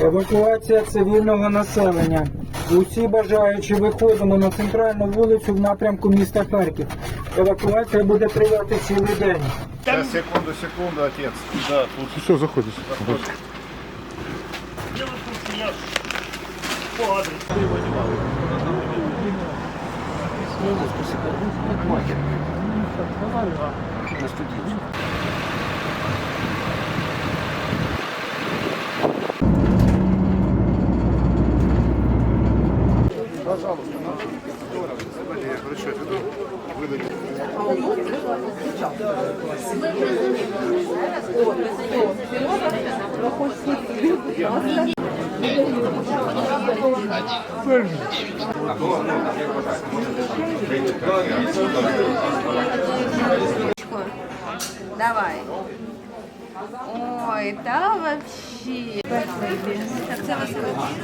Евакуація цивільного населення. Усі бажаючі виходимо на центральну вулицю в напрямку міста Харків. Евакуація буде тривати цілий день. Там... Секунду, секунду, отець. Да, тут... Все, заходить. Заходишь. поганий. Пожалуйста, я хорошо веду, выдадите. Ми президент. Давай. Ой, та вообще. Так це вас на.